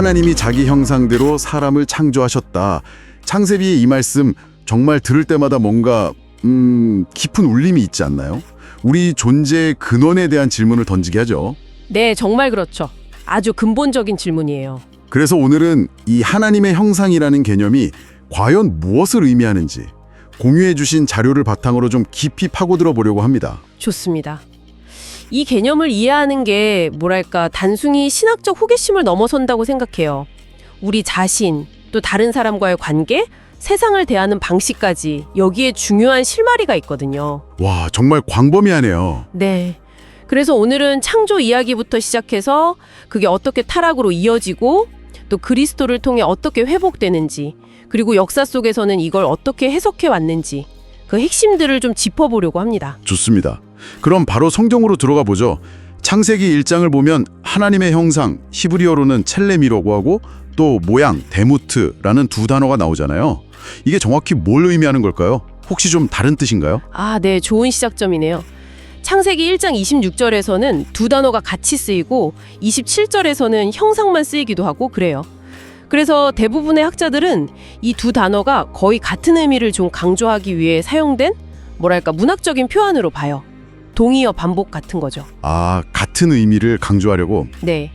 하나님이 자기 형상대로 사람을 창조하셨다. 창세기의 이 말씀 정말 들을 때마다 뭔가 음, 깊은 울림이 있지 않나요? 우리 존재의 근원에 대한 질문을 던지게 하죠. 네, 정말 그렇죠. 아주 근본적인 질문이에요. 그래서 오늘은 이 하나님의 형상이라는 개념이 과연 무엇을 의미하는지 공유해 주신 자료를 바탕으로 좀 깊이 파고들어 보려고 합니다. 좋습니다. 이 개념을 이해하는 게 뭐랄까 단순히 신학적 호기심을 넘어선다고 생각해요. 우리 자신, 또 다른 사람과의 관계, 세상을 대하는 방식까지 여기에 중요한 실마리가 있거든요. 와, 정말 광범위하네요. 네. 그래서 오늘은 창조 이야기부터 시작해서 그게 어떻게 타락으로 이어지고 또 그리스도를 통해 어떻게 회복되는지 그리고 역사 속에서는 이걸 어떻게 해석해 왔는지 그 핵심들을 좀 짚어보려고 합니다. 좋습니다. 그럼 바로 성경으로 들어가 보죠. 창세기 1장을 보면 하나님의 형상, 히브리어로는 첼렘이라고 하고 또 모양, 데무트라는 두 단어가 나오잖아요. 이게 정확히 뭘 의미하는 걸까요? 혹시 좀 다른 뜻인가요? 아, 네, 좋은 시작점이네요. 창세기 1장 26절에서는 두 단어가 같이 쓰이고 27절에서는 형상만 쓰이기도 하고 그래요. 그래서 대부분의 학자들은 이 두 단어가 거의 같은 의미를 좀 강조하기 위해 사용된 뭐랄까 문학적인 표현으로 봐요. 동의어 반복 같은 거죠. 아, 같은 의미를 강조하려고. 네.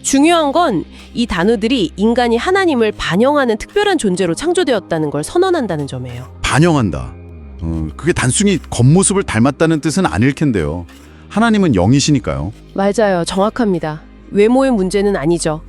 중요한 건 이 단어들이 인간이 하나님을 반영하는 특별한 존재로 창조되었다는 걸 선언한다는 점이에요. 반영한다. 어, 그게 단순히 겉모습을 닮았다는 뜻은 아닐 텐데요. 하나님은 영이시니까요. 맞아요. 정확합니다. 외모의 문제는 아니죠.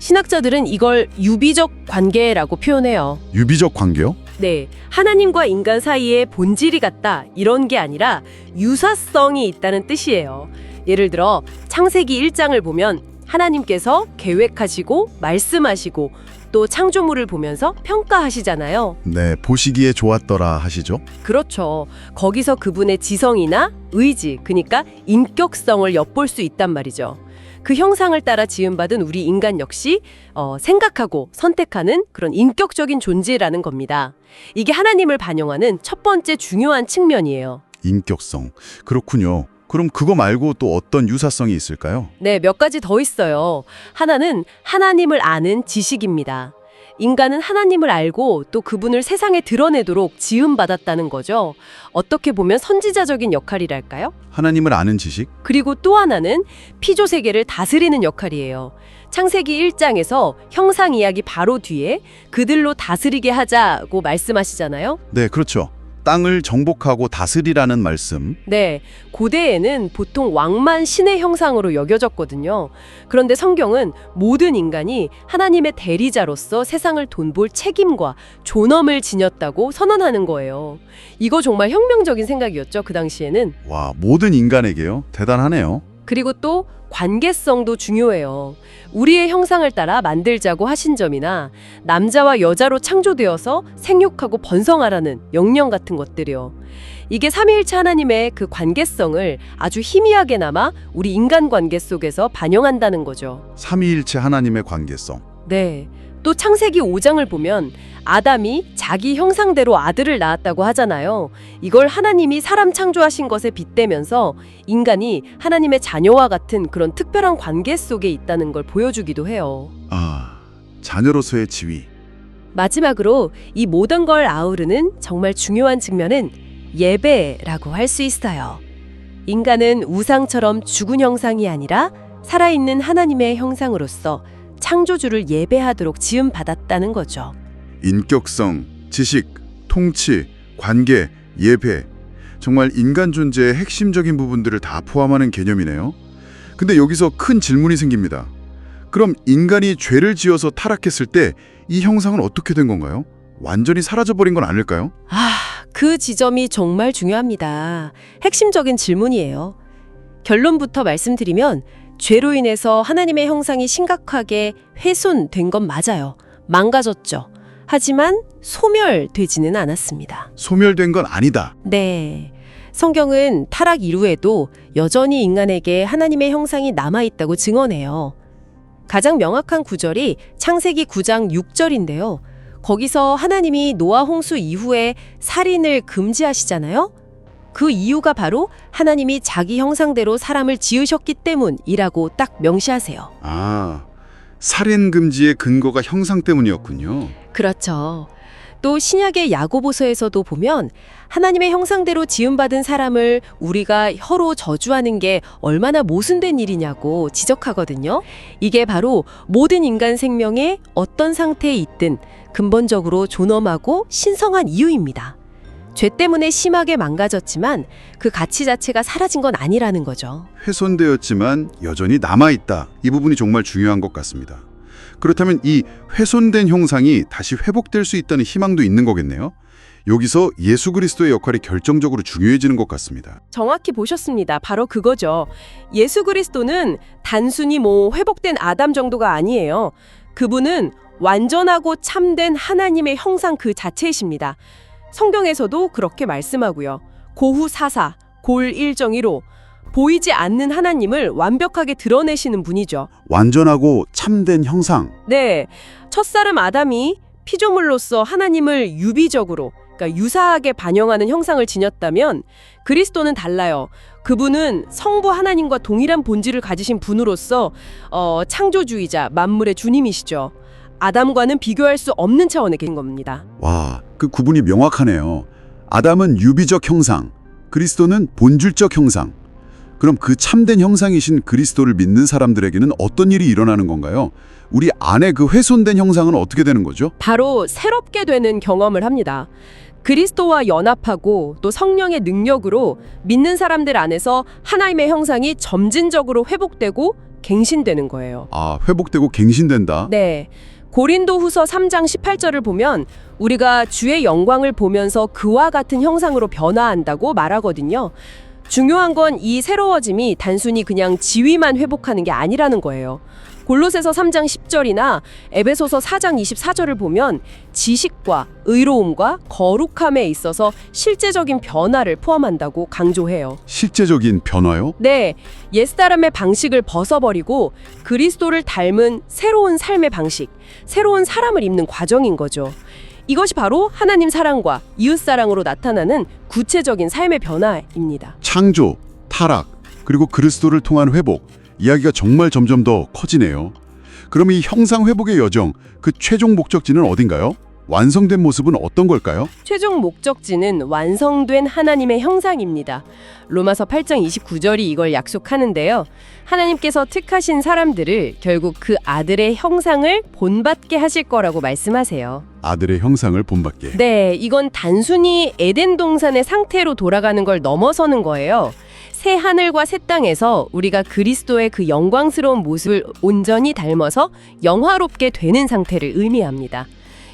신학자들은 이걸 유비적 관계라고 표현해요. 유비적 관계요? 네. 하나님과 인간 사이에 본질이 같다. 이런 게 아니라 유사성이 있다는 뜻이에요. 예를 들어 창세기 1장을 보면 하나님께서 계획하시고 말씀하시고 또 창조물을 보면서 평가하시잖아요. 네, 보시기에 좋았더라 하시죠. 그렇죠. 거기서 그분의 지성이나 의지, 그러니까 인격성을 엿볼 수 있단 말이죠. 그 형상을 따라 지음받은 우리 인간 역시 어, 생각하고 선택하는 그런 인격적인 존재라는 겁니다. 이게 하나님을 반영하는 첫 번째 중요한 측면이에요. 인격성. 그렇군요. 그럼 그거 말고 또 어떤 유사성이 있을까요? 네, 몇 가지 더 있어요. 하나는 하나님을 아는 지식입니다. 인간은 하나님을 알고 또 그분을 세상에 드러내도록 지음받았다는 거죠. 어떻게 보면 선지자적인 역할이랄까요? 하나님을 아는 지식? 그리고 또 하나는 피조 세계를 다스리는 역할이에요. 창세기 1장에서 형상 이야기 바로 뒤에 그들로 다스리게 하자고 말씀하시잖아요. 네, 그렇죠. 땅을 정복하고 다스리라는 말씀. 네, 고대에는 보통 왕만 신의 형상으로 여겨졌거든요. 그런데 성경은 모든 인간이 하나님의 대리자로서 세상을 돈볼 책임과 존엄을 지녔다고 선언하는 거예요. 이거 정말 혁명적인 생각이었죠, 그 당시에는. 와, 모든 인간에게요. 대단하네요. 그리고 또 관계성도 중요해요. 우리의 형상을 따라 만들자고 하신 점이나 남자와 여자로 창조되어서 생육하고 번성하라는 영령 같은 것들이요. 이게 삼위일체 하나님의 그 관계성을 아주 희미하게나마 우리 인간 관계 속에서 반영한다는 거죠. 삼위일체 하나님의 관계성. 네. 또 창세기 5장을 보면 아담이 자기 형상대로 아들을 낳았다고 하잖아요. 이걸 하나님이 사람 창조하신 것에 빗대면서 인간이 하나님의 자녀와 같은 그런 특별한 관계 속에 있다는 걸 보여주기도 해요. 아, 자녀로서의 지위. 마지막으로 이 모든 걸 아우르는 정말 중요한 측면은 예배라고 할 수 있어요. 인간은 우상처럼 죽은 형상이 아니라 살아있는 하나님의 형상으로서 창조주를 예배하도록 지음받았다는 거죠. 인격성, 지식, 통치, 관계, 예배. 정말 인간 존재의 핵심적인 부분들을 다 포함하는 개념이네요. 근데 여기서 큰 질문이 생깁니다. 그럼 인간이 죄를 지어서 타락했을 때 이 형상은 어떻게 된 건가요? 완전히 사라져버린 건 아닐까요? 아, 그 지점이 정말 중요합니다. 핵심적인 질문이에요. 결론부터 말씀드리면 죄로 인해서 하나님의 형상이 심각하게 훼손된 건 맞아요. 망가졌죠. 하지만 소멸되지는 않았습니다. 소멸된 건 아니다. 네. 성경은 타락 이후에도 여전히 인간에게 하나님의 형상이 남아있다고 증언해요. 가장 명확한 구절이 창세기 9장 6절인데요. 거기서 하나님이 노아 홍수 이후에 살인을 금지하시잖아요. 그 이유가 바로 하나님이 자기 형상대로 사람을 지으셨기 때문이라고 딱 명시하세요. 아, 살인 금지의 근거가 형상 때문이었군요. 그렇죠. 또 신약의 야고보서에서도 보면 하나님의 형상대로 지음받은 사람을 우리가 혀로 저주하는 게 얼마나 모순된 일이냐고 지적하거든요. 이게 바로 모든 인간 생명의 어떤 상태에 있든 근본적으로 존엄하고 신성한 이유입니다. 죄 때문에 심하게 망가졌지만 그 가치 자체가 사라진 건 아니라는 거죠. 훼손되었지만 여전히 남아있다. 이 부분이 정말 중요한 것 같습니다. 그렇다면 이 훼손된 형상이 다시 회복될 수 있다는 희망도 있는 거겠네요. 여기서 예수 그리스도의 역할이 결정적으로 중요해지는 것 같습니다. 정확히 보셨습니다. 바로 그거죠. 예수 그리스도는 단순히 뭐 회복된 아담 정도가 아니에요. 그분은 완전하고 참된 하나님의 형상 그 자체이십니다. 성경에서도 그렇게 말씀하고요. 고후 사사, 골 일정이로 보이지 않는 하나님을 완벽하게 드러내시는 분이죠. 완전하고 참된 형상. 네. 첫사람 아담이 피조물로서 하나님을 유비적으로, 그러니까 유사하게 반영하는 형상을 지녔다면 그리스도는 달라요. 그분은 성부 하나님과 동일한 본질을 가지신 분으로서 어, 창조주의자, 만물의 주님이시죠. 아담과는 비교할 수 없는 차원에 계신 겁니다. 와, 그 구분이 명확하네요. 아담은 유비적 형상, 그리스도는 본질적 형상. 그럼 그 참된 형상이신 그리스도를 믿는 사람들에게는 어떤 일이 일어나는 건가요? 우리 안에 그 훼손된 형상은 어떻게 되는 거죠? 바로 새롭게 되는 경험을 합니다. 그리스도와 연합하고 또 성령의 능력으로 믿는 사람들 안에서 하나님의 형상이 점진적으로 회복되고 갱신되는 거예요. 아, 회복되고 갱신된다. 네. 고린도 후서 3장 18절을 보면 우리가 주의 영광을 보면서 그와 같은 형상으로 변화한다고 말하거든요. 중요한 건 이 새로워짐이 단순히 그냥 지위만 회복하는 게 아니라는 거예요. 골로새서 3장 10절이나 에베소서 4장 24절을 보면 지식과 의로움과 거룩함에 있어서 실제적인 변화를 포함한다고 강조해요. 실제적인 변화요? 네, 옛사람의 방식을 벗어버리고 그리스도를 닮은 새로운 삶의 방식, 새로운 사람을 입는 과정인 거죠. 이것이 바로 하나님 사랑과 이웃 사랑으로 나타나는 구체적인 삶의 변화입니다. 창조, 타락, 그리고 그리스도를 통한 회복. 이야기가 정말 점점 더 커지네요. 그럼 이 형상 회복의 여정, 그 최종 목적지는 어딘가요? 완성된 모습은 어떤 걸까요? 최종 목적지는 완성된 하나님의 형상입니다. 로마서 8장 29절이 이걸 약속하는데요. 하나님께서 택하신 사람들을 결국 그 아들의 형상을 본받게 하실 거라고 말씀하세요. 아들의 형상을 본받게. 네, 이건 단순히 에덴 동산의 상태로 돌아가는 걸 넘어서는 거예요. 새 하늘과 새 땅에서 우리가 그리스도의 그 영광스러운 모습을 온전히 닮아서 영화롭게 되는 상태를 의미합니다.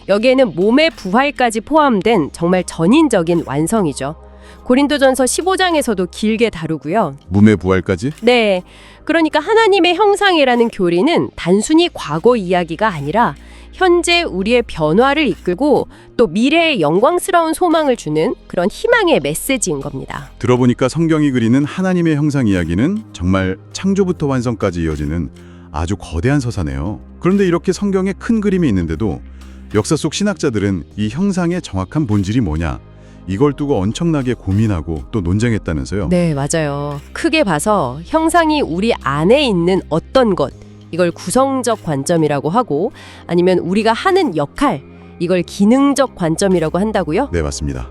여기에는 몸의 부활까지 포함된 정말 전인적인 완성이죠. 고린도전서 15장에서도 길게 다루고요. 몸의 부활까지? 네. 그러니까 하나님의 형상이라는 교리는 단순히 과거 이야기가 아니라 현재 우리의 변화를 이끌고 또 미래의 영광스러운 소망을 주는 그런 희망의 메시지인 겁니다. 들어보니까 성경이 그리는 하나님의 형상 이야기는 정말 창조부터 완성까지 이어지는 아주 거대한 서사네요. 그런데 이렇게 성경에 큰 그림이 있는데도 역사 속 신학자들은 이 형상의 정확한 본질이 뭐냐 이걸 두고 엄청나게 고민하고 또 논쟁했다면서요. 네, 맞아요. 크게 봐서 형상이 우리 안에 있는 어떤 것, 이걸 구성적 관점이라고 하고 아니면 우리가 하는 역할, 이걸 기능적 관점이라고 한다고요? 네, 맞습니다.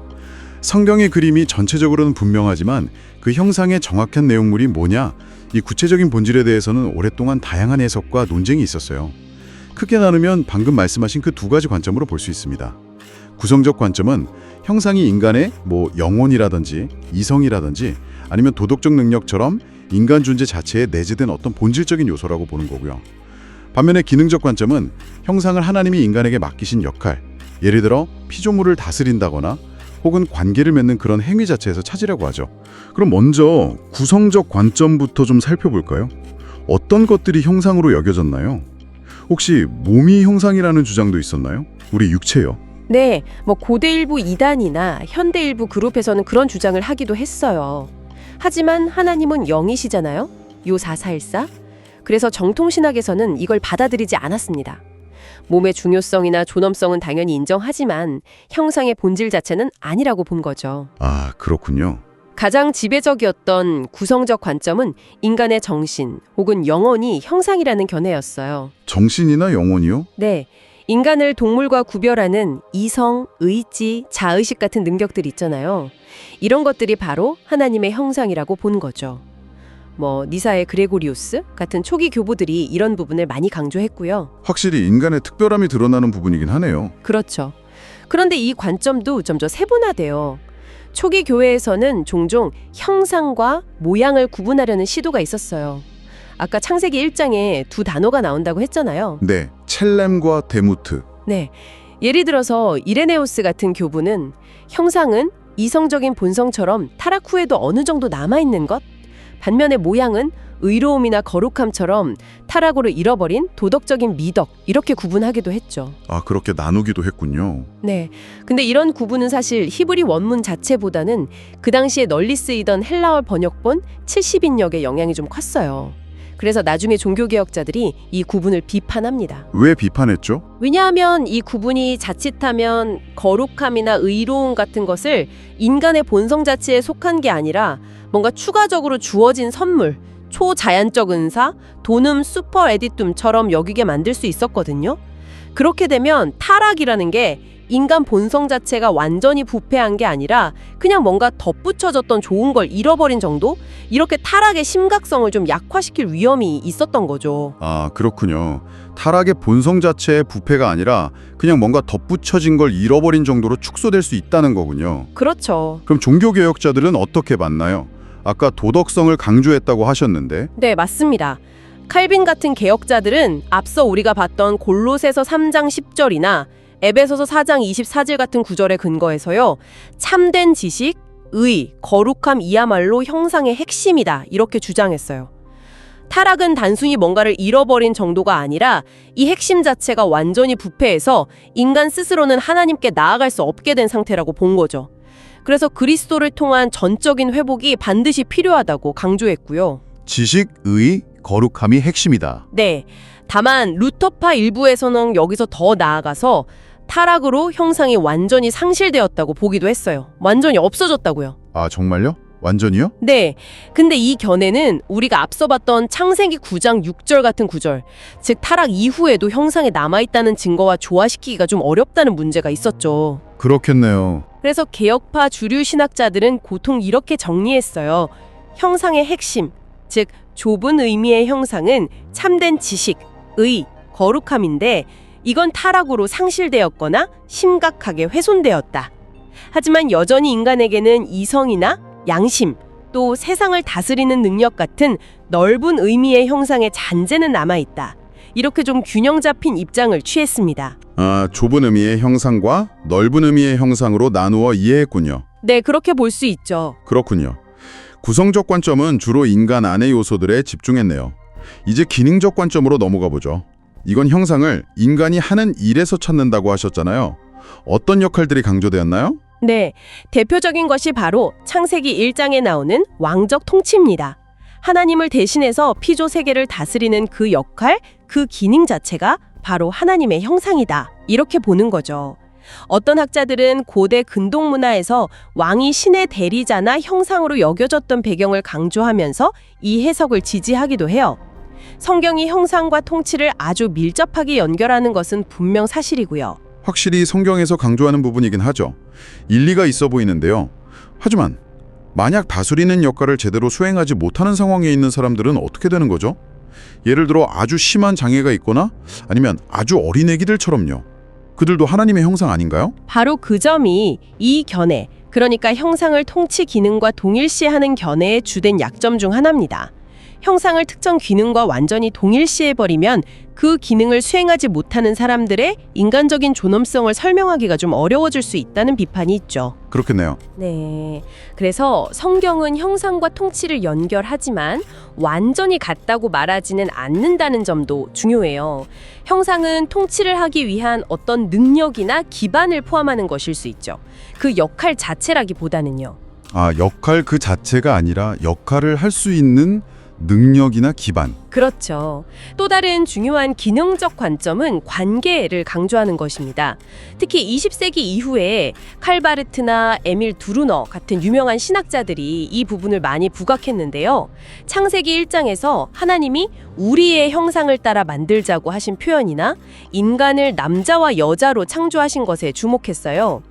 성경의 그림이 전체적으로는 분명하지만 그 형상의 정확한 내용물이 뭐냐, 이 구체적인 본질에 대해서는 오랫동안 다양한 해석과 논쟁이 있었어요. 크게 나누면 방금 말씀하신 그 두 가지 관점으로 볼 수 있습니다. 구성적 관점은 형상이 인간의 뭐 영혼이라든지 이성이라든지 아니면 도덕적 능력처럼 인간 존재 자체에 내재된 어떤 본질적인 요소라고 보는 거고요. 반면에 기능적 관점은 형상을 하나님이 인간에게 맡기신 역할, 예를 들어 피조물을 다스린다거나 혹은 관계를 맺는 그런 행위 자체에서 찾으려고 하죠. 그럼 먼저 구성적 관점부터 좀 살펴볼까요? 어떤 것들이 형상으로 여겨졌나요? 혹시 몸이 형상이라는 주장도 있었나요? 우리 육체요. 네, 뭐 고대 일부 이단이나 현대 일부 그룹에서는 그런 주장을 하기도 했어요. 하지만 하나님은 영이시잖아요. 요 4414. 그래서 정통 신학에서는 이걸 받아들이지 않았습니다. 몸의 중요성이나 존엄성은 당연히 인정하지만 형상의 본질 자체는 아니라고 본 거죠. 아, 그렇군요. 가장 지배적이었던 구성적 관점은 인간의 정신 혹은 영혼이 형상이라는 견해였어요. 정신이나 영혼이요? 네. 인간을 동물과 구별하는 이성, 의지, 자의식 같은 능력들 있잖아요. 이런 것들이 바로 하나님의 형상이라고 본 거죠. 뭐 니사의 그레고리우스 같은 초기 교보들이 이런 부분을 많이 강조했고요. 확실히 인간의 특별함이 드러나는 부분이긴 하네요. 그렇죠. 그런데 이 관점도 점점 세분화돼요. 초기 교회에서는 종종 형상과 모양을 구분하려는 시도가 있었어요. 아까 창세기 1장에 두 단어가 나온다고 했잖아요. 네, 첼렘과 데무트. 네. 예를 들어서 이레네우스 같은 교부는 형상은 이성적인 본성처럼 타락 후에도 어느 정도 남아있는 것, 반면에 모양은 의로움이나 거룩함처럼 타락으로 잃어버린 도덕적인 미덕, 이렇게 구분하기도 했죠. 아, 그렇게 나누기도 했군요. 네. 근데 이런 구분은 사실 히브리 원문 자체보다는 그 당시에 널리 쓰이던 헬라어 번역본 70인역의 영향이 좀 컸어요. 그래서 나중에 종교개혁자들이 이 구분을 비판합니다. 왜 비판했죠? 왜냐하면 이 구분이 자칫하면 거룩함이나 의로움 같은 것을 인간의 본성 자체에 속한 게 아니라 뭔가 추가적으로 주어진 선물, 초자연적 은사, 돈음 슈퍼 에디툼처럼 여기게 만들 수 있었거든요. 그렇게 되면 타락이라는 게 인간 본성 자체가 완전히 부패한 게 아니라 그냥 뭔가 덧붙여졌던 좋은 걸 잃어버린 정도? 이렇게 타락의 심각성을 좀 약화시킬 위험이 있었던 거죠. 아, 그렇군요. 타락의 본성 자체의 부패가 아니라 그냥 뭔가 덧붙여진 걸 잃어버린 정도로 축소될 수 있다는 거군요. 그렇죠. 그럼 종교개혁자들은 어떻게 봤나요? 아까 도덕성을 강조했다고 하셨는데 네, 맞습니다. 칼빈 같은 개혁자들은 앞서 우리가 봤던 골로새서 3장 10절이나 에베소서 4장 24절 같은 구절에 근거해서요. 참된 지식, 의, 거룩함 이야말로 형상의 핵심이다. 이렇게 주장했어요. 타락은 단순히 뭔가를 잃어버린 정도가 아니라 이 핵심 자체가 완전히 부패해서 인간 스스로는 하나님께 나아갈 수 없게 된 상태라고 본 거죠. 그래서 그리스도를 통한 전적인 회복이 반드시 필요하다고 강조했고요. 지식, 의, 거룩함이 핵심이다. 네. 다만 루터파 일부에서는 여기서 더 나아가서 타락으로 형상이 완전히 상실되었다고 보기도 했어요. 완전히 없어졌다고요. 아, 정말요? 완전히요? 네. 근데 이 견해는 우리가 앞서 봤던 창세기 9장 6절 같은 구절, 즉 타락 이후에도 형상에 남아있다는 증거와 조화시키기가 좀 어렵다는 문제가 있었죠. 그렇겠네요. 그래서 개혁파 주류 신학자들은 고통 이렇게 정리했어요. 형상의 핵심, 즉 좁은 의미의 형상은 참된 지식, 의, 거룩함인데 이건 타락으로 상실되었거나 심각하게 훼손되었다. 하지만 여전히 인간에게는 이성이나 양심, 또 세상을 다스리는 능력 같은 넓은 의미의 형상의 잔재는 남아있다. 이렇게 좀 균형 잡힌 입장을 취했습니다. 아, 좁은 의미의 형상과 넓은 의미의 형상으로 나누어 이해했군요. 네, 그렇게 볼 수 있죠. 그렇군요. 구성적 관점은 주로 인간 안의 요소들에 집중했네요. 이제 기능적 관점으로 넘어가 보죠. 이건 형상을 인간이 하는 일에서 찾는다고 하셨잖아요. 어떤 역할들이 강조되었나요? 네, 대표적인 것이 바로 창세기 1장에 나오는 왕적 통치입니다. 하나님을 대신해서 피조 세계를 다스리는 그 역할, 그 기능 자체가 바로 하나님의 형상이다. 이렇게 보는 거죠. 어떤 학자들은 고대 근동 문화에서 왕이 신의 대리자나 형상으로 여겨졌던 배경을 강조하면서 이 해석을 지지하기도 해요. 성경이 형상과 통치를 아주 밀접하게 연결하는 것은 분명 사실이고요. 확실히 성경에서 강조하는 부분이긴 하죠. 일리가 있어 보이는데요. 하지만 만약 다스리는 역할을 제대로 수행하지 못하는 상황에 있는 사람들은 어떻게 되는 거죠? 예를 들어 아주 심한 장애가 있거나 아니면 아주 어린 애기들처럼요. 그들도 하나님의 형상 아닌가요? 바로 그 점이 이 견해, 그러니까 형상을 통치 기능과 동일시하는 견해의 주된 약점 중 하나입니다. 형상을 특정 기능과 완전히 동일시해버리면 그 기능을 수행하지 못하는 사람들의 인간적인 존엄성을 설명하기가 좀 어려워질 수 있다는 비판이 있죠. 그렇겠네요. 네. 그래서 성경은 형상과 통치를 연결하지만 완전히 같다고 말하지는 않는다는 점도 중요해요. 형상은 통치를 하기 위한 어떤 능력이나 기반을 포함하는 것일 수 있죠. 그 역할 자체라기보다는요. 아, 역할 그 자체가 아니라 역할을 할 수 있는 능력이나 기반. 그렇죠. 또 다른 중요한 기능적 관점은 관계를 강조하는 것입니다. 특히 20세기 이후에 칼바르트나 에밀 두루너 같은 유명한 신학자들이 이 부분을 많이 부각했는데요. 창세기 1장에서 하나님이 우리의 형상을 따라 만들자고 하신 표현이나 인간을 남자와 여자로 창조하신 것에 주목했어요.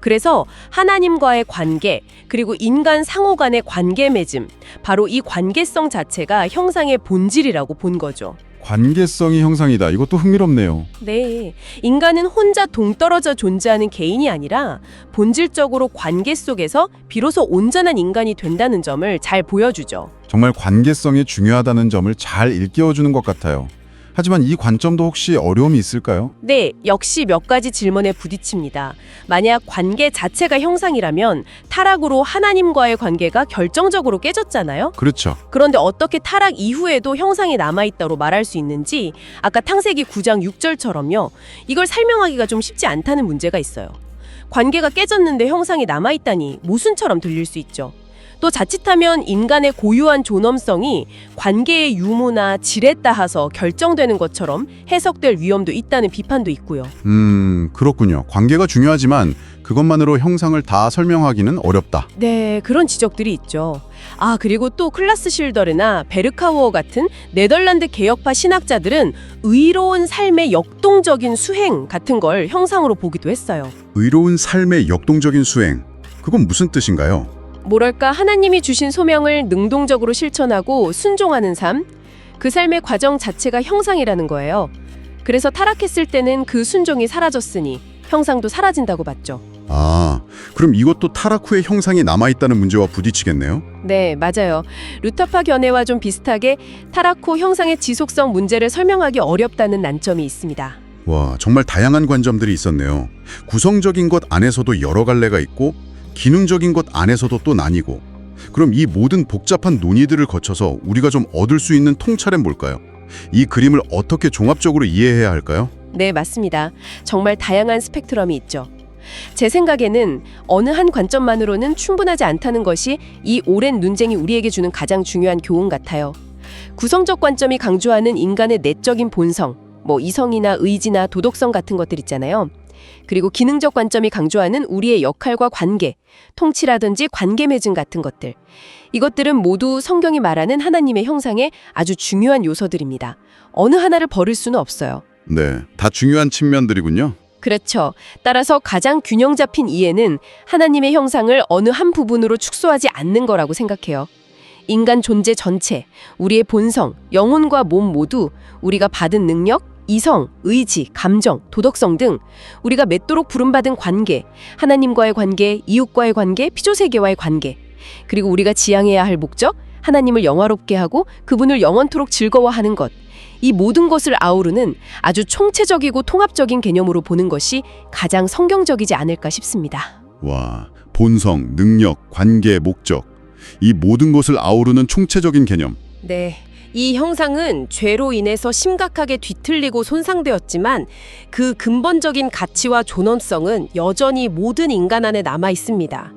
그래서 하나님과의 관계, 그리고 인간 상호 간의 관계 맺음, 바로 이 관계성 자체가 형상의 본질이라고 본 거죠. 관계성이 형상이다. 이것도 흥미롭네요. 네. 인간은 혼자 동떨어져 존재하는 개인이 아니라 본질적으로 관계 속에서 비로소 온전한 인간이 된다는 점을 잘 보여주죠. 정말 관계성이 중요하다는 점을 잘 일깨워주는 것 같아요. 하지만 이 관점도 혹시 어려움이 있을까요? 네, 역시 몇 가지 질문에 부딪힙니다. 만약 관계 자체가 형상이라면 타락으로 하나님과의 관계가 결정적으로 깨졌잖아요. 그렇죠. 그런데 어떻게 타락 이후에도 형상이 남아있다고 말할 수 있는지 아까 탕세기 9장 6절처럼요. 이걸 설명하기가 좀 쉽지 않다는 문제가 있어요. 관계가 깨졌는데 형상이 남아있다니 모순처럼 들릴 수 있죠. 또 자칫하면 인간의 고유한 존엄성이 관계의 유무나 질에 따라서 결정되는 것처럼 해석될 위험도 있다는 비판도 있고요. 음, 그렇군요. 관계가 중요하지만 그것만으로 형상을 다 설명하기는 어렵다. 네, 그런 지적들이 있죠. 아, 그리고 또 클라스 실더르나 베르카우어 같은 네덜란드 개혁파 신학자들은 의로운 삶의 역동적인 수행 같은 걸 형상으로 보기도 했어요. 의로운 삶의 역동적인 수행. 그건 무슨 뜻인가요? 뭐랄까, 하나님이 주신 소명을 능동적으로 실천하고 순종하는 삶, 그 삶의 과정 자체가 형상이라는 거예요. 그래서 타락했을 때는 그 순종이 사라졌으니 형상도 사라진다고 봤죠. 아, 그럼 이것도 타락 후에 형상이 남아있다는 문제와 부딪히겠네요? 네, 맞아요. 루터파 견해와 좀 비슷하게 타락 후 형상의 지속성 문제를 설명하기 어렵다는 난점이 있습니다. 와, 정말 다양한 관점들이 있었네요. 구성적인 것 안에서도 여러 갈래가 있고 기능적인 것 안에서도 또 나뉘고 그럼 이 모든 복잡한 논의들을 거쳐서 우리가 좀 얻을 수 있는 통찰은 뭘까요? 이 그림을 어떻게 종합적으로 이해해야 할까요? 네, 맞습니다. 정말 다양한 스펙트럼이 있죠. 제 생각에는 어느 한 관점만으로는 충분하지 않다는 것이 이 오랜 논쟁이 우리에게 주는 가장 중요한 교훈 같아요. 구성적 관점이 강조하는 인간의 내적인 본성, 뭐 이성이나 의지나 도덕성 같은 것들 있잖아요. 그리고 기능적 관점이 강조하는 우리의 역할과 관계, 통치라든지 관계 맺음 같은 것들. 이것들은 모두 성경이 말하는 하나님의 형상의 아주 중요한 요소들입니다. 어느 하나를 버릴 수는 없어요. 네, 다 중요한 측면들이군요. 그렇죠. 따라서 가장 균형 잡힌 이해는 하나님의 형상을 어느 한 부분으로 축소하지 않는 거라고 생각해요. 인간 존재 전체, 우리의 본성, 영혼과 몸 모두 우리가 받은 능력, 이성, 의지, 감정, 도덕성 등 우리가 맺도록 부름받은 관계, 하나님과의 관계, 이웃과의 관계, 피조세계와의 관계, 그리고 우리가 지향해야 할 목적, 하나님을 영화롭게 하고 그분을 영원토록 즐거워하는 것. 이 모든 것을 아우르는 아주 총체적이고 통합적인 개념으로 보는 것이 가장 성경적이지 않을까 싶습니다. 와, 본성, 능력, 관계, 목적. 이 모든 것을 아우르는 총체적인 개념. 네. 이 형상은 죄로 인해서 심각하게 뒤틀리고 손상되었지만 그 근본적인 가치와 존엄성은 여전히 모든 인간 안에 남아 있습니다.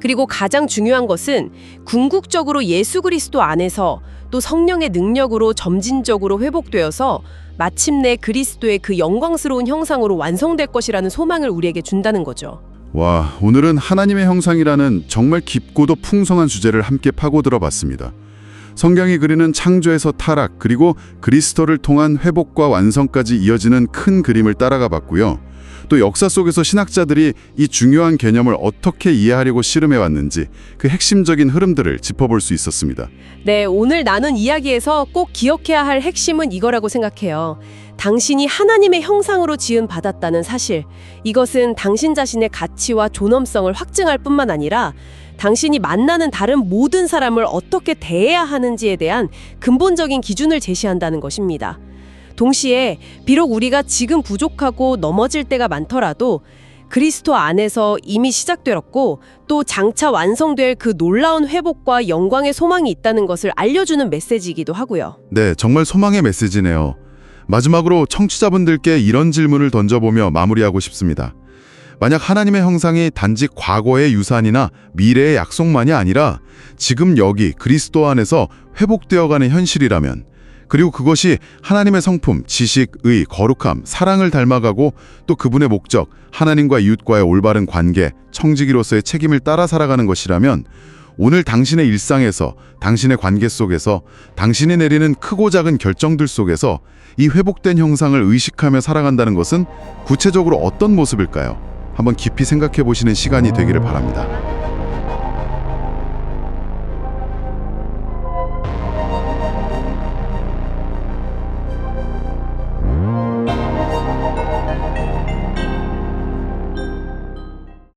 그리고 가장 중요한 것은 궁극적으로 예수 그리스도 안에서 또 성령의 능력으로 점진적으로 회복되어서 마침내 그리스도의 그 영광스러운 형상으로 완성될 것이라는 소망을 우리에게 준다는 거죠. 와, 오늘은 하나님의 형상이라는 정말 깊고도 풍성한 주제를 함께 파고들어 봤습니다. 성경이 그리는 창조에서 타락 그리고 그리스도를 통한 회복과 완성까지 이어지는 큰 그림을 따라가 봤고요. 또 역사 속에서 신학자들이 이 중요한 개념을 어떻게 이해하려고 씨름해 왔는지 그 핵심적인 흐름들을 짚어볼 수 있었습니다. 네, 오늘 나눈 이야기에서 꼭 기억해야 할 핵심은 이거라고 생각해요. 당신이 하나님의 형상으로 지음 받았다는 사실. 이것은 당신 자신의 가치와 존엄성을 확증할 뿐만 아니라 당신이 만나는 다른 모든 사람을 어떻게 대해야 하는지에 대한 근본적인 기준을 제시한다는 것입니다. 동시에 비록 우리가 지금 부족하고 넘어질 때가 많더라도 그리스도 안에서 이미 시작되었고 또 장차 완성될 그 놀라운 회복과 영광의 소망이 있다는 것을 알려주는 메시지이기도 하고요. 네, 정말 소망의 메시지네요. 마지막으로 청취자분들께 이런 질문을 던져보며 마무리하고 싶습니다. 만약 하나님의 형상이 단지 과거의 유산이나 미래의 약속만이 아니라 지금 여기 그리스도 안에서 회복되어가는 현실이라면 그리고 그것이 하나님의 성품, 지식, 의, 거룩함, 사랑을 닮아가고 또 그분의 목적, 하나님과 이웃과의 올바른 관계, 청지기로서의 책임을 따라 살아가는 것이라면 오늘 당신의 일상에서, 당신의 관계 속에서, 당신이 내리는 크고 작은 결정들 속에서 이 회복된 형상을 의식하며 살아간다는 것은 구체적으로 어떤 모습일까요? 한번 깊이 생각해 보시는 시간이 되기를 바랍니다.